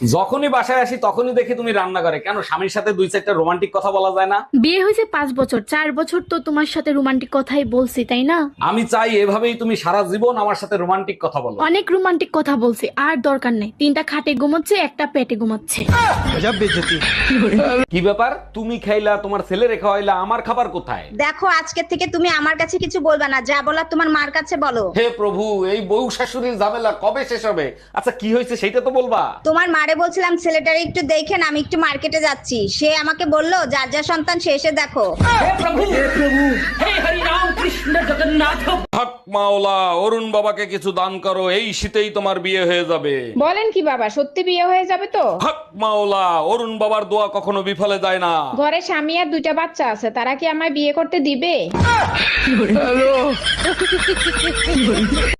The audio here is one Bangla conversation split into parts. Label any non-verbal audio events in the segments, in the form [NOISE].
যখনই বাসায় আসি তখনই দেখি তুমি রান্না করে। কেন? স্বামীর সাথে দুই চারটা রোমান্টিক কথা বলা যায় না? বিয়ে হয়েছে পাঁচ বছর। চার বছর তো তোমার সাথে রোমান্টিক কথাই বলছি তাই না? আমি চাই এভাবেই তুমি সারা জীবন আমার সাথে রোমান্টিক কথা বলো। অনেক রোমান্টিক কথা বলছি আর দরকার নেই। তিনটা খাটে ঘুমাচ্ছে একটা পেটে ঘুমাচ্ছে। কি ব্যাপার? তুমি খাইলা তোমার ছেলে রেখা হইলা আমার খাবার কোথায়? দেখো আজকে থেকে তুমি আমার কাছে কিছু বলবে না যা বলার তোমার মার কাছে বলো। হে প্রভু এই বউ শাশুড়ির ঝামেলা কবে শেষ হবে? আচ্ছা কি হয়েছে সেটা তো বলবা। তোমার মারে বলছিলাম ছেলেটারে একটু দেখেন আমি একটু মার্কেটে যাচ্ছি। সে আমাকে বলল যার যা সন্তান সে এসে দেখো। হক মাওলা অরুণ বাবাকে কিছু দান করো এই শীতেই তোমার বিয়ে হয়ে যাবে। বলেন কি বাবা সত্যি বিয়ে হয়ে যাবে তো? হক মাওলা অরুণ বাবার দোয়া কখনো বিফলে যায় না। ঘরে স্বামী আর দুইটা বাচ্চা আছে তারা কি আমায় বিয়ে করতে দিবে? [LAUGHS]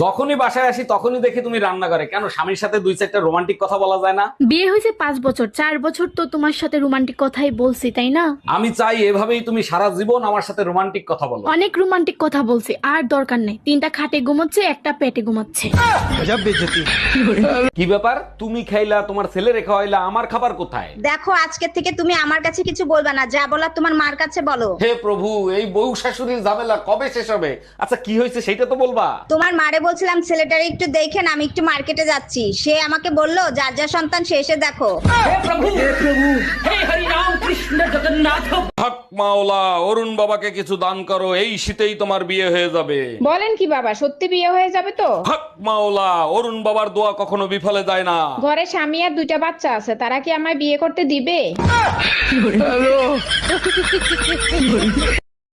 যখনই বাসায় আসি তখনই দেখি তুমি রান্না করে কেন? স্বামীর সাথে দুই চারটা রোমান্টিক কথা বলা যায় না? বিয়ে হয়েছে পাঁচ বছর। চার বছর তো তোমার সাথে রোমান্টিক কথাই বলছি তাই না? আমি চাই এভাবেই তুমি সারা জীবন আমার সাথে রোমান্টিক কথা বলো। অনেক রোমান্টিক কথা বলছি আর দরকার নেই। তিনটা খাটে ঘুমাচ্ছে একটা পেটে ঘুমাচ্ছে। কি ব্যাপার? তুমি খাইলা তোমার ছেলে রেখা হইলা আমার খাবার কোথায়? দেখো আজকে থেকে তুমি আমার কাছে কিছু বলবে না যা বলার তোমার মার কাছে বলো। হে প্রভু এই বউ শাশুড়ির ঝামেলা কবে শেষ হবে? আচ্ছা কি হয়েছে সেটা তো বলবা। তোমার মারে বলছিলাম ছেলেটারে একটু দেখেন আমি একটু মার্কেটে যাচ্ছি। সে আমাকে বলল যার যা সন্তান সে এসে দেখো। হক মাওলা অরুণ বাবাকে কিছু দান করো এই শীতেই তোমার বিয়ে হয়ে যাবে। বলেন কি বাবা সত্যি বিয়ে হয়ে যাবে তো? হক মাওলা অরুণ বাবার দোয়া কখনো বিফলে যায় না। ঘরে স্বামী আর দুইটা বাচ্চা আছে তারা কি আমায় বিয়ে করতে দিবে? [LAUGHS]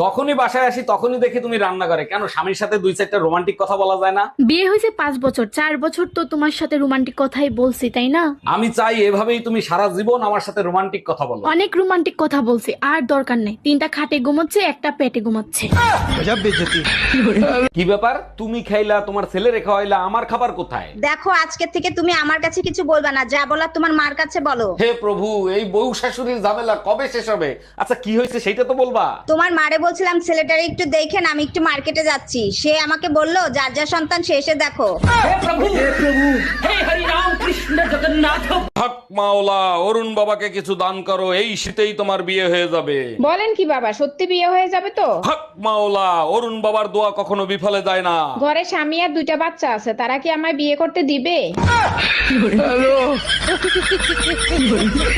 যখনই বাসায় আসি তখনই দেখি তুমি রান্না করে কেন স্বামীর সাথে দুই চারটা রোমান্টিক কথা বলা যায় না? বিয়ে হয়েছে পাঁচ বছর চার বছর তো তোমার সাথে রোমান্টিক কথাই বলছি তাই না? আমি চাই এভাবেই তুমি সারা জীবন আমার সাথে রোমান্টিক কথা বলো। অনেক রোমান্টিক কথা বলছি আর দরকার নেই। তিনটা খাটে ঘুমাচ্ছে একটা পেটে ঘুমাচ্ছে। কি ব্যাপার? তুমি খাইলা তোমার ছেলে রেখা হইলা আমার খাবার কোথায়? দেখো আজকে থেকে তুমি আমার কাছে কিছু বলবে না যা বলার তোমার মার কাছে বলো। হে প্রভু এই বউ শাশুড়ির ঝামেলা কবে শেষ হবে? আচ্ছা কি হয়েছে সেটা তো বলবা। তোমার মারে বলছিলাম ছেলেটারে একটু দেখেন আমি একটু মার্কেটে যাচ্ছি। সে আমাকে বলল যার যা সন্তান সে এসে দেখো। হক মাওলা অরুণ বাবাকে কিছু দান করো এই শীতেই তোমার বিয়ে হয়ে যাবে। বলেন কি বাবা সত্যি বিয়ে হয়ে যাবে তো? হক মাওলা অরুণ বাবার দোয়া কখনো বিফলে যায় না। ঘরে স্বামী আর দুইটা বাচ্চা আছে তারা কি আমায় বিয়ে করতে দিবে? [LAUGHS]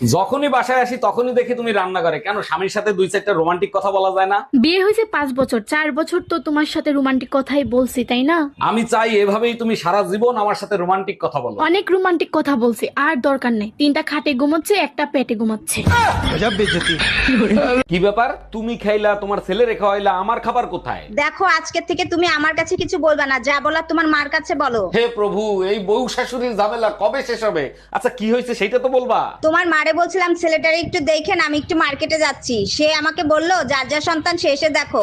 যখনই বাসায় আসি তখনই দেখি তুমি রান্না করে। কেন? স্বামীর সাথে দুই চারটা রোমান্টিক কথা বলা যায় না? বিয়ে হয়েছে পাঁচ বছর। চার বছর তো তোমার সাথে রোমান্টিক কথাই বলছি তাই না? আমি চাই এভাবেই তুমি সারা জীবন আমার সাথে রোমান্টিক কথা বলো। অনেক রোমান্টিক কথা বলছি আর দরকার নেই। তিনটা খাটে ঘুমাচ্ছে একটা পেটে ঘুমাচ্ছে। কি ব্যাপার? তুমি খাইলা তোমার ছেলে রেখা হইলা আমার খাবার কোথায়? দেখো আজকে থেকে তুমি আমার কাছে কিছু বলবে না যা বলার তোমার মার কাছে বলো। হে প্রভু এই বউ শাশুড়ির ঝামেলা কবে শেষ হবে? আচ্ছা কি হয়েছে সেটা তো বলবা। তোমার মারে মারে বলছিলাম ছেলেটারে একটু দেখেন আমি একটু মার্কেটে যাচ্ছি। সে আমাকে বলল যার যা সন্তান সে এসে দেখো।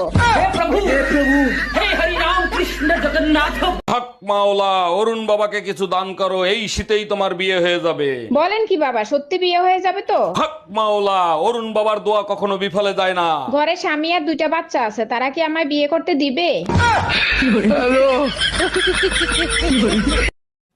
হক মাওলা অরুণ বাবাকে কিছু দান করো এই শীতেই তোমার বিয়ে হয়ে যাবে। বলেন কি বাবা সত্যি বিয়ে হয়ে যাবে তো? হক মাওলা অরুণ বাবার দোয়া কখনো বিফলে যায় না। ঘরে স্বামী আর দুইটা বাচ্চা আছে তারা কি আমায় বিয়ে করতে দিবে?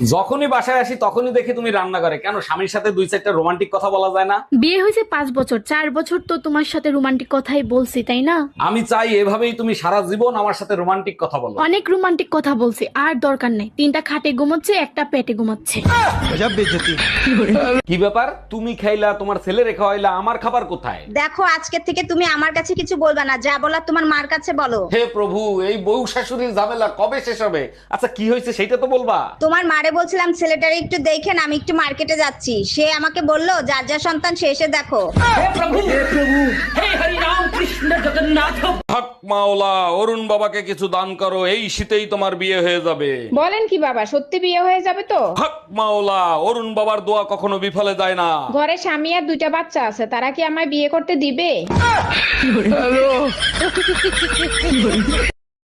যখনই বাসায় আসি তখনই দেখি তুমি রান্না করে। কেন? স্বামীর সাথে দুই চারটা রোমান্টিক কথা বলা যায় না? বিয়ে হয়েছে পাঁচ বছর। চার বছর তো তোমার সাথে রোমান্টিক কথাই বলছি তাই না? আমি চাই এভাবেই তুমি সারা জীবন আমার সাথে রোমান্টিক কথা বলো। অনেক রোমান্টিক কথা বলছি আর দরকার নেই। তিনটা খাটে ঘুমাচ্ছে একটা পেটে ঘুমাচ্ছে। কি ব্যাপার? তুমি খাইলা তোমার ছেলে রেখা হইলা আমার খাবার কোথায়? দেখো আজকে থেকে তুমি আমার কাছে কিছু বলবে না যা বলার তোমার মার কাছে বলো। হে প্রভু এই বউ শাশুড়ির ঝামেলা কবে শেষ হবে? আচ্ছা কি হয়েছে সেটা তো বলবা। তোমার মারে বলছিলাম ছেলেটারে একটু দেখেন আমি একটু মার্কেটে যাচ্ছি। সে আমাকে বলল যার যা সন্তান সে এসে দেখো। হক মাওলা অরুণ বাবাকে কিছু দান করো এই শীতেই তোমার বিয়ে হয়ে যাবে। বলেন কি বাবা সত্যি বিয়ে হয়ে যাবে তো? হক মাওলা অরুণ বাবার দোয়া কখনো বিফলে যায় না। ঘরে স্বামী আর দুইটা বাচ্চা আছে তারা কি আমায় বিয়ে করতে দিবে? [LAUGHS]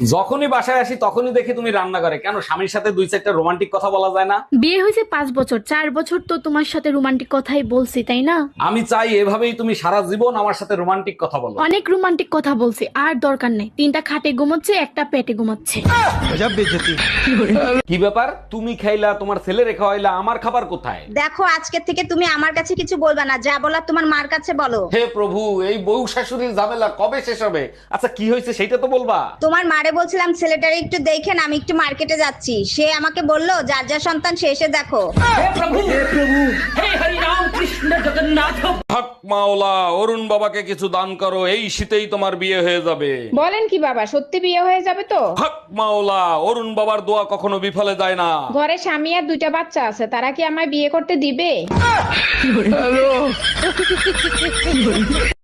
যখনই বাসায় আসি তখনই দেখি তুমি রান্না করে কেন? স্বামীর সাথে দুই চারটা রোমান্টিক কথা বলা যায় না? বিয়ে হয়েছে পাঁচ বছর। চার বছর তো তোমার সাথে রোমান্টিক কথাই বলছি তাই না? আমি চাই এভাবেই তুমি সারা জীবন আমার সাথে রোমান্টিক কথা বলো। অনেক রোমান্টিক কথা বলছি আর দরকার নেই। তিনটা খাটে ঘুমাচ্ছে একটা পেটে ঘুমাচ্ছে। কি ব্যাপার? তুমি খাইলা তোমার ছেলে রেখা হইলা আমার খাবার কোথায়? দেখো আজকে থেকে তুমি আমার কাছে কিছু বলবা না যা বলার তোমার মার কাছে বলো। হে প্রভু এই বউ শাশুড়ির ঝামেলা কবে শেষ হবে? আচ্ছা কি হয়েছে সেটা তো বলবা। তোমার মারে বলছিলাম ছেলেটারে একটু দেখেন আমি একটু মার্কেটে যাচ্ছি। সে আমাকে বলল যার যা সন্তান সে এসে দেখো। হক মাওলা অরুণ বাবাকে কিছু দান করো এই শীতেই তোমার বিয়ে হয়ে যাবে। বলেন কি বাবা সত্যি বিয়ে হয়ে যাবে তো? হক মাওলা অরুণ বাবার দোয়া কখনো বিফলে যায় না। ঘরে স্বামী আর দুইটা বাচ্চা আছে তারা কি আমায় বিয়ে করতে দিবে? [LAUGHS] [LAUGHS]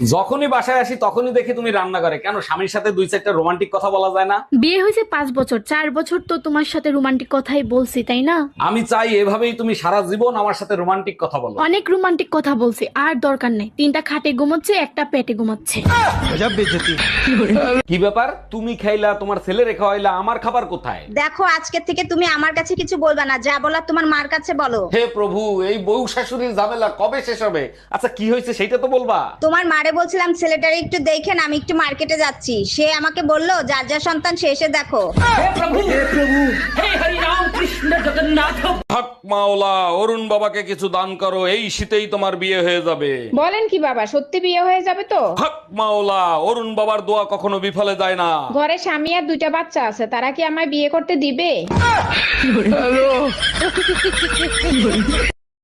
যখনই বাসায় আসি তখনই দেখি তুমি রান্না করে। কেন? স্বামীর সাথে দুই চারটা রোমান্টিক কথা বলা যায় না? বিয়ে হয়েছে পাঁচ বছর চার বছর তো তোমার সাথে রোমান্টিক কথাই বলছি তাই না? আমি চাই এভাবেই তুমি সারা জীবন আমার সাথে রোমান্টিক কথা বলো। অনেক রোমান্টিক কথা বলছি আর দরকার নেই। তিনটা খাটে ঘুমাচ্ছে একটা পেটে ঘুমাচ্ছে। কি ব্যাপার? তুমি খাইলা তোমার ছেলে রেখা হইলা আমার খাবার কোথায়? দেখো আজকে থেকে তুমি আমার কাছে কিছু বলবা না যা বলার তোমার মার কাছে বলো। হে প্রভু এই বউ শাশুড়ির ঝামেলা কবে শেষ হবে? আচ্ছা কি হয়েছে সেটা তো বলবা। তোমার মারে বলছিলাম ছেলেটারে একটু দেখেন আমি একটু মার্কেটে যাচ্ছি। সে আমাকে বলল যার যা সন্তান সে এসে দেখো। হক মাওলা অরুণ বাবাকে কিছু দান করো এই শীতেই তোমার বিয়ে হয়ে যাবে। বলেন কি বাবা সত্যি বিয়ে হয়ে যাবে তো? হক মাওলা অরুণ বাবার দোয়া কখনো বিফলে যায় না। ঘরে স্বামী আর দুইটা বাচ্চা আছে তারা কি আমায় বিয়ে করতে দিবে? [LAUGHS]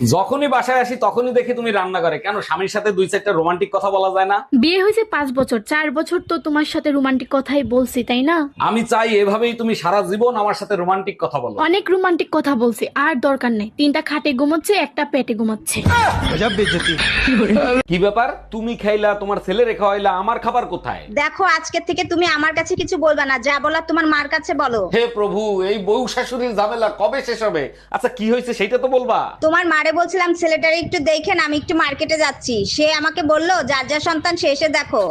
যখনই বাসায় আসি তখনই দেখি তুমি রান্না করে। কেন? স্বামীর সাথে দুই চারটা রোমান্টিক কথা বলা যায় না? বিয়ে হয়েছে পাঁচ বছর। চার বছর তো তোমার সাথে রোমান্টিক কথাই বলছি তাই না? আমি চাই এভাবেই তুমি সারা জীবন আমার সাথে রোমান্টিক কথা বলো। অনেক রোমান্টিক কথা বলছি আর দরকার নেই। তিনটা খাটে ঘুমাচ্ছে একটা পেটে ঘুমাচ্ছে। কি ব্যাপার? তুমি খাইলা তোমার ছেলে রেখা হইলা আমার খাবার কোথায়? দেখো আজকে থেকে তুমি আমার কাছে কিছু বলবা না যা বলার তোমার মার কাছে বলো। হে প্রভু এই বউ শাশুড়ির ঝামেলা কবে শেষ হবে? আচ্ছা কি হয়েছে সেটা তো বলবা। তোমার মারে বলছিলাম ছেলেটারে একটু দেখেন আমি একটু মার্কেটে যাচ্ছি। সে আমাকে বলল যার যা সন্তান সে এসে দেখো।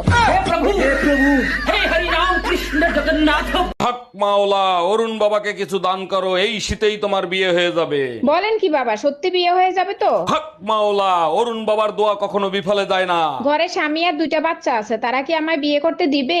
হক মাওলা অরুণ বাবাকে কিছু দান করো এই শীতেই তোমার বিয়ে হয়ে যাবে। বলেন কি বাবা সত্যি বিয়ে হয়ে যাবে তো? হক মাওলা অরুণ বাবার দোয়া কখনো বিফলে যায় না। ঘরে স্বামী আর দুইটা বাচ্চা আছে তারা কি আমায় বিয়ে করতে দিবে?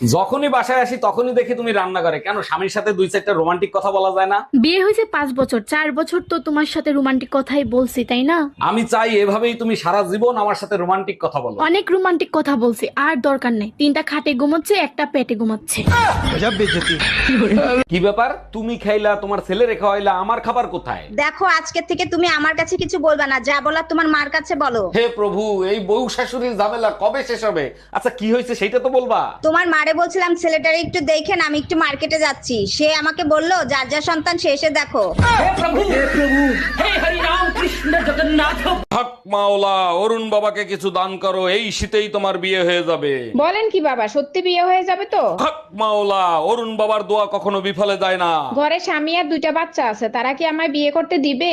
যখনই বাসায় আসি তখনই দেখি তুমি রান্না করে কেন? স্বামীর সাথে দুই চারটা রোমান্টিক কথা বলা যায় না? বিয়ে হয়েছে পাঁচ বছর। চার বছর তো তোমার সাথে রোমান্টিক কথাই বলছি তাই না? আমি চাই এভাবেই তুমি সারা জীবন আমার সাথে রোমান্টিক কথা বলো। অনেক রোমান্টিক কথা বলছি আর দরকার নেই। তিনটা খাটে ঘুমাচ্ছে একটা পেটে ঘুমাচ্ছে। কি ব্যাপার? তুমি খাইলা তোমার ছেলে রেখা হইলা আমার খাবার কোথায়? দেখো আজকে থেকে তুমি আমার কাছে কিছু বলবা না যা বলার তোমার মার কাছে বলো। হে প্রভু এই বউ শাশুড়ির ঝামেলা কবে শেষ হবে? আচ্ছা কি হয়েছে সেটা তো বলবা। তোমার মারে বলছিলাম ছেলেটারে একটু দেখেন আমি একটু মার্কেটে যাচ্ছি। সে আমাকে বলল যার যা সন্তান সে এসে দেখো। হক মাওলা অরুণ বাবাকে কিছু দান করো এই শীতেই তোমার বিয়ে হয়ে যাবে। বলেন কি বাবা সত্যি বিয়ে হয়ে যাবে তো? হক মাওলা অরুণ বাবার দোয়া কখনো বিফলে যায় না। ঘরে স্বামী আর দুইটা বাচ্চা আছে তারা কি আমায় বিয়ে করতে দিবে?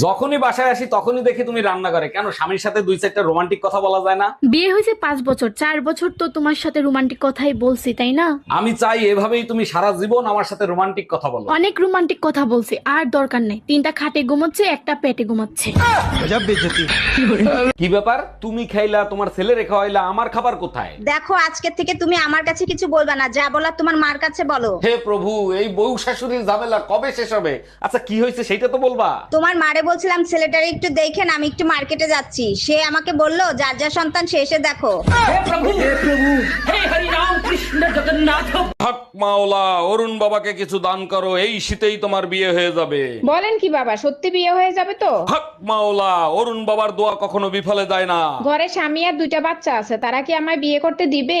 যখনই বাসায় আসি তখনই দেখি তুমি রান্না করে কেন? স্বামীর সাথে দুই চারটা রোমান্টিক কথা বলা যায় না? বিয়ে হয়েছে পাঁচ বছর। চার বছর তো তোমার সাথে রোমান্টিক কথাই বলছি তাই না? আমি চাই এভাবেই তুমি সারা জীবন আমার সাথে রোমান্টিক কথা বলো। অনেক রোমান্টিক কথা বলছি আর দরকার নেই। তিনটা খাটে ঘুমাচ্ছে একটা পেটে ঘুমাচ্ছে। কি ব্যাপার? তুমি খাইলা তোমার ছেলে রেখা হইলা আমার খাবার কোথায়? দেখো আজকে থেকে তুমি আমার কাছে কিছু বলবা না যা বলার তোমার মার কাছে বলো। হে প্রভু এই বউ শাশুড়ির ঝামেলা কবে শেষ হবে? আচ্ছা কি হয়েছে সেটা তো বলবা। তোমার মারে বলছিলাম ছেলেটারে একটু দেখেন আমি একটু মার্কেটে যাচ্ছি। সে আমাকে বলল যার যা সন্তান সে এসে দেখো। হক মাওলা অরুণ বাবাকে কিছু দান করো এই শীতেই তোমার বিয়ে হয়ে যাবে। বলেন কি বাবা সত্যি বিয়ে হয়ে যাবে তো? হক মাওলা অরুণ বাবার দোয়া কখনো বিফলে যায় না। ঘরে স্বামী আর দুইটা বাচ্চা আছে তারা কি আমায় বিয়ে করতে দিবে?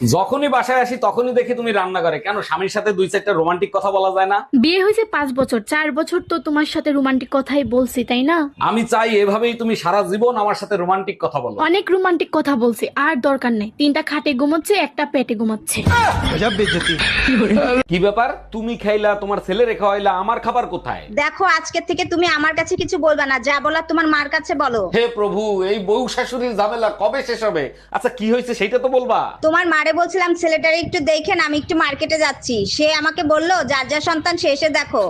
যখনই বাসায় আসি তখনই দেখি তুমি রান্না করে। কেন? স্বামীর সাথে দুই চারটা রোমান্টিক কথা বলা যায় না? বিয়ে হয়েছে পাঁচ বছর। চার বছর তো তোমার সাথে রোমান্টিক কথাই বলছি তাই না? আমি চাই এভাবেই তুমি সারা জীবন আমার সাথে রোমান্টিক কথা বলো। অনেক রোমান্টিক কথা বলছি আর দরকার নেই। তিনটা খাটে ঘুমাচ্ছে একটা পেটে ঘুমাচ্ছে। কি ব্যাপার? তুমি খাইলা তোমার ছেলে রেখা হইলা আমার খাবার কোথায়? দেখো আজকে থেকে তুমি আমার কাছে কিছু বলবা না যা বলার তোমার মার কাছে বলো। হে প্রভু এই বউ শাশুড়ির ঝামেলা কবে শেষ হবে? আচ্ছা কি হয়েছে সেটা তো বলবা। তোমার মারে বলছিলাম ছেলেটারে একটু দেখেন আমি একটু মার্কেটে যাচ্ছি। সে আমাকে বলল যার যা সন্তান সে এসে দেখো।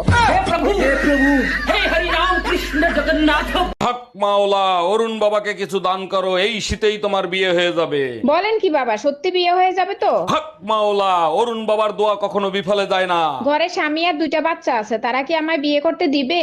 হক মাওলা অরুণ বাবাকে কিছু দান করো এই শীতেই তোমার বিয়ে হয়ে যাবে। বলেন কি বাবা সত্যি বিয়ে হয়ে যাবে তো? হক মাওলা অরুণ বাবার দোয়া কখনো বিফলে যায় না। ঘরে স্বামী আর দুইটা বাচ্চা আছে তারা কি আমায় বিয়ে করতে দিবে?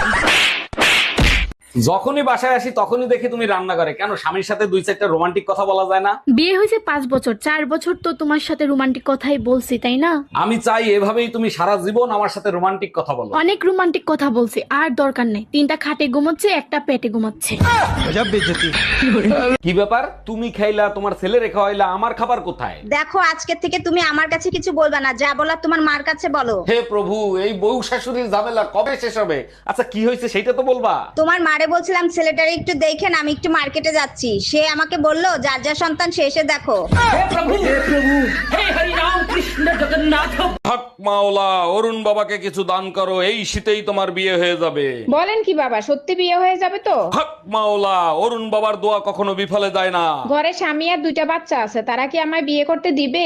যখনই বাসায় আসি তখনই দেখি তুমি রান্না করে। কেন? স্বামীর সাথে দুই চারটা রোমান্টিক কথা বলা যায় না? বিয়ে হয়েছে পাঁচ বছর। চার বছর তো তোমার সাথে রোমান্টিক কথাই বলছি তাই না? আমি চাই এভাবেই তুমি সারা জীবন আমার সাথে রোমান্টিক কথা বলো। অনেক রোমান্টিক কথা বলছি আর দরকার নেই। তিনটা খাটে ঘুমাচ্ছে একটা পেটে ঘুমাচ্ছে। কি ব্যাপার? তুমি খাইলা তোমার ছেলে রেখা হইলা আমার খাবার কোথায়? দেখো আজকে থেকে তুমি আমার কাছে কিছু বলবে না যা বলার তোমার মার কাছে বলো। হে প্রভু এই বউ শাশুড়ির ঝামেলা কবে শেষ হবে? আচ্ছা কি হয়েছে সেটা তো বলবা। তোমার মারে বলছিলাম ছেলেটারে একটু দেখেন আমি একটু মার্কেটে যাচ্ছি। সে আমাকে বলল যার যা সন্তান সে এসে দেখো। হক মাওলা অরুণ বাবাকে কিছু দান করো এই শীতেই তোমার বিয়ে হয়ে যাবে। বলেন কি বাবা সত্যি বিয়ে হয়ে যাবে তো? হক মাওলা অরুণ বাবার দোয়া কখনো বিফলে যায় না। ঘরে স্বামী আর দুইটা বাচ্চা আছে তারা কি আমায় বিয়ে করতে দিবে?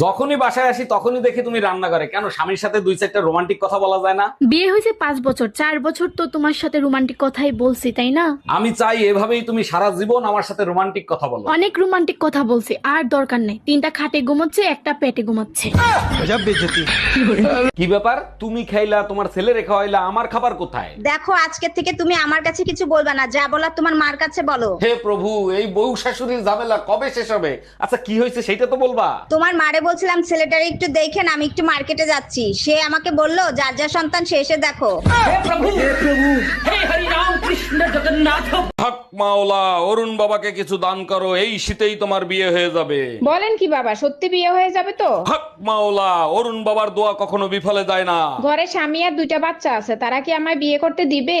যখনই বাসায় আসি তখনই দেখি তুমি রান্না করে। কেন? স্বামীর সাথে দুই চারটা রোমান্টিক কথা বলা যায় না? বিয়ে হয়েছে পাঁচ বছর। চার বছর তো তোমার সাথে রোমান্টিক কথাই বলছি তাই না? আমি চাই এভাবেই তুমি সারা জীবন আমার সাথে রোমান্টিক কথা বলো। অনেক রোমান্টিক কথা বলছি আর দরকার নেই। তিনটা খাটে ঘুমাচ্ছে একটা পেটে ঘুমাচ্ছে। কি ব্যাপার? তুমি খাইলা তোমার ছেলে রেখা হইলা আমার খাবার কোথায়? দেখো আজকে থেকে তুমি আমার কাছে কিছু বলবে না যা বলার তোমার মার কাছে বলো। হে প্রভু এই বউ শাশুড়ির ঝামেলা কবে শেষ হবে? আচ্ছা কি হয়েছে সেটা তো বলবা। তোমার মারে বলছিলাম ছেলেটারে একটু দেখেন আমি একটু মার্কেটে যাচ্ছি। সে আমাকে বলল যার যা সন্তান সে এসে দেখো। হক মাওলা অরুণ বাবাকে কিছু দান করো এই শীতেই তোমার বিয়ে হয়ে যাবে। বলেন কি বাবা সত্যি বিয়ে হয়ে যাবে তো? হক মাওলা অরুণ বাবার দোয়া কখনো বিফলে যায় না। ঘরে স্বামী আর দুইটা বাচ্চা আছে তারা কি আমায় বিয়ে করতে দিবে?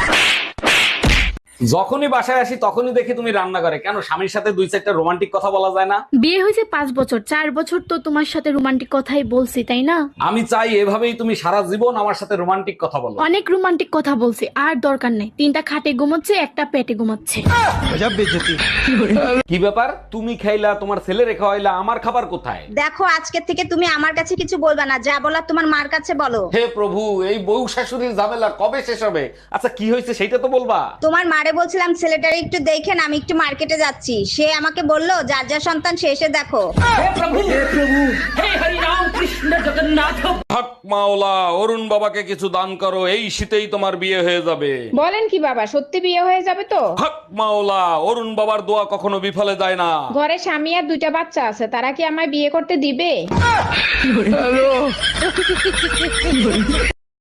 যখনই বাসায় আসি তখনই দেখি তুমি রান্না করে। কেন? স্বামীর সাথে দুই চারটা রোমান্টিক কথা বলা যায় না? বিয়ে হয়েছে পাঁচ বছর। চার বছর তো তোমার সাথে রোমান্টিক কথাই বলছি তাই না? আমি চাই এভাবেই তুমি সারা জীবন আমার সাথে রোমান্টিক কথা বলো। অনেক রোমান্টিক কথা বলছি আর দরকার নেই। তিনটা খাটে ঘুমাচ্ছে একটা পেটে ঘুমাচ্ছে। কি ব্যাপার? তুমি খাইলা তোমার ছেলে রেখা হইলা আমার খাবার কোথায়? দেখো আজকে থেকে তুমি আমার কাছে কিছু বলবে না যা বলার তোমার মার কাছে বলো। হে প্রভু এই বউ শাশুড়ির ঝামেলা কবে শেষ হবে? আচ্ছা কি হয়েছে সেটা তো বলবা। তোমার মারে বলছিলাম ছেলেটারে একটু দেখেন আমি একটু মার্কেটে যাচ্ছি। সে আমাকে বলল যার যা সন্তান সে এসে দেখো। হক মাওলা অরুণ বাবাকে কিছু দান করো এই শীতেই তোমার বিয়ে হয়ে যাবে। বলেন কি বাবা সত্যি বিয়ে হয়ে যাবে তো? হক মাওলা অরুণ বাবার দোয়া কখনো বিফলে যায় না। ঘরে স্বামী আর দুইটা বাচ্চা আছে তারা কি আমায় বিয়ে করতে দিবে?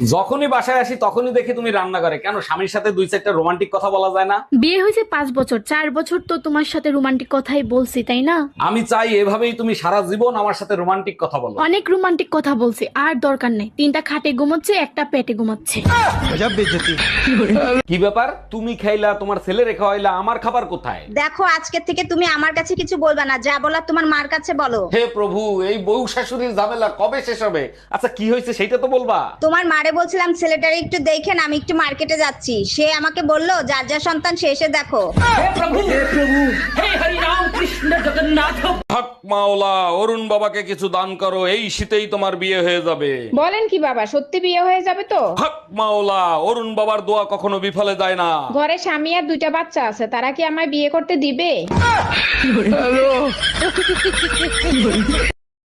যখনই বাসায় আসি তখনই দেখি তুমি রান্না করে। কেন? স্বামীর সাথে দুই চারটা রোমান্টিক কথা বলা যায় না? বিয়ে হয়েছে পাঁচ বছর। চার বছর তো তোমার সাথে রোমান্টিক কথাই বলছি তাই না? আমি চাই এভাবেই তুমি সারা জীবন আমার সাথে রোমান্টিক কথা বলো। অনেক রোমান্টিক কথা বলছি আর দরকার নেই। তিনটা খাটে ঘুমাচ্ছে একটা পেটে ঘুমাচ্ছে। কি ব্যাপার? তুমি খাইলা তোমার ছেলে রেখা হইলা আমার খাবার কোথায়? দেখো আজকে থেকে তুমি আমার কাছে কিছু বলবে না যা বলার তোমার মার কাছে বলো। হে প্রভু এই বউ শাশুড়ির ঝামেলা কবে শেষ হবে? আচ্ছা কি হয়েছে সেটা তো বলবা। তোমার মারে বলছিলাম ছেলেটারে একটু দেখেন আমি একটু মার্কেটে যাচ্ছি। সে আমাকে বলল যার যা সন্তান সে এসে দেখো। হক মাওলা অরুণ বাবাকে কিছু দান করো এই শীতেই তোমার বিয়ে হয়ে যাবে। বলেন কি বাবা সত্যি বিয়ে হয়ে যাবে তো? হক মাওলা অরুণ বাবার দোয়া কখনো বিফলে যায় না। ঘরে স্বামী আর দুইটা বাচ্চা আছে তারা কি আমায় বিয়ে করতে দিবে?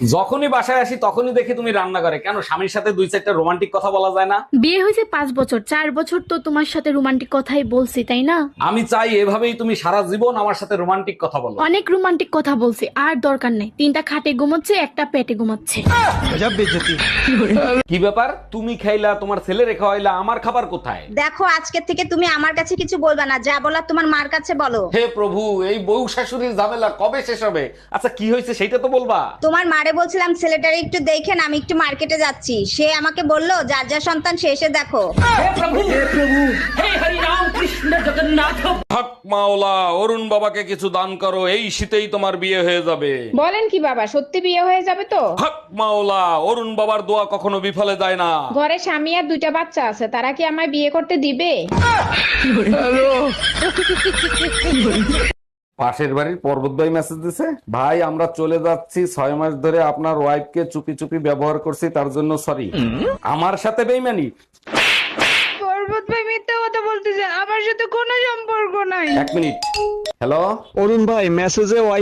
যখনই বাসায় আসি তখনই দেখি তুমি রান্না করে। কেন? স্বামীর সাথে দুই চারটা রোমান্টিক কথা বলা যায় না? বিয়ে হয়েছে পাঁচ বছর। চার বছর তো তোমার সাথে রোমান্টিক কথাই বলছি তাই না? আমি চাই এভাবেই তুমি সারা জীবন আমার সাথে রোমান্টিক কথা বলো। অনেক রোমান্টিক কথা বলছি আর দরকার নেই। তিনটা খাটে ঘুমাচ্ছে একটা পেটে ঘুমাচ্ছে। কি ব্যাপার? তুমি খাইলা তোমার ছেলে রেখা হইলা আমার খাবার কোথায়? দেখো আজকে থেকে তুমি আমার কাছে কিছু বলবা না যা বলার তোমার মার কাছে বলো। হে প্রভু এই বউ শাশুড়ির ঝামেলা কবে শেষ হবে? আচ্ছা কি হয়েছে সেটা তো বলবা। তোমার মারে বলছিলাম ছেলেটারে একটু দেখেন আমি একটু মার্কেটে যাচ্ছি। সে আমাকে বলল যার যা সন্তান সে এসে দেখো। হক মাওলা অরুণ বাবাকে কিছু দান করো এই শীতেই তোমার বিয়ে হয়ে যাবে। বলেন কি বাবা সত্যি বিয়ে হয়ে যাবে তো? হক মাওলা অরুণ বাবার দোয়া কখনো বিফলে যায় না। ঘরে স্বামী আর দুইটা বাচ্চা আছে তারা কি আমায় বিয়ে করতে দিবে? [LAUGHS] পাশের বাড়ির পর্বত ভাই মেসেজ দিছে ভাই আমরা চলে যাচ্ছি ছয় মাস ধরে আপনার ওয়াইফকে চুপি চুপি ব্যবহার করছি তার জন্য সরি আমার সাথে বেইমানি। পর্বত ভাই মিথ্যা কথা বলতেছে আমার সাথে কোনো সম্পর্ক নাই। এক মিনিট। হ্যালো অরুণ ভাই মেসেজে